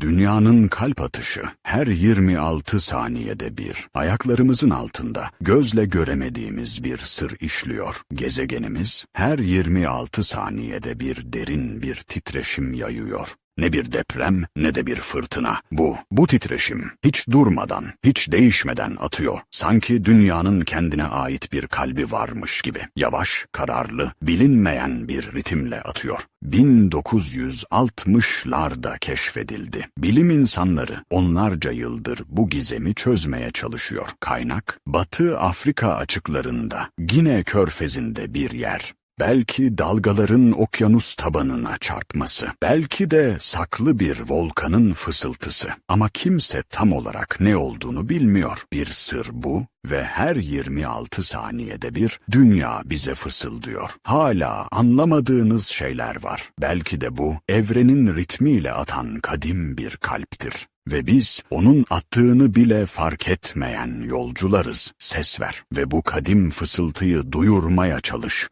Dünyanın kalp atışı her 26 saniyede bir ayaklarımızın altında gözle göremediğimiz bir sır işliyor. Gezegenimiz her 26 saniyede bir derin bir titreşim yayıyor. Ne bir deprem ne de bir fırtına. Bu, bu titreşim hiç durmadan, hiç değişmeden atıyor. Sanki dünyanın kendine ait bir kalbi varmış gibi. Yavaş, kararlı, bilinmeyen bir ritimle atıyor. 1960'larda keşfedildi. Bilim insanları onlarca yıldır bu gizemi çözmeye çalışıyor. Kaynak, Batı Afrika açıklarında, Gine körfezinde bir yer. Belki dalgaların okyanus tabanına çarpması, belki de saklı bir volkanın fısıltısı. Ama kimse tam olarak ne olduğunu bilmiyor. Bir sır bu ve her 26 saniyede bir dünya bize fısıldıyor. Hala anlamadığınız şeyler var. Belki de bu evrenin ritmiyle atan kadim bir kalptir. Ve biz onun attığını bile fark etmeyen yolcularız. Ses ver ve bu kadim fısıltıyı duyurmaya çalış.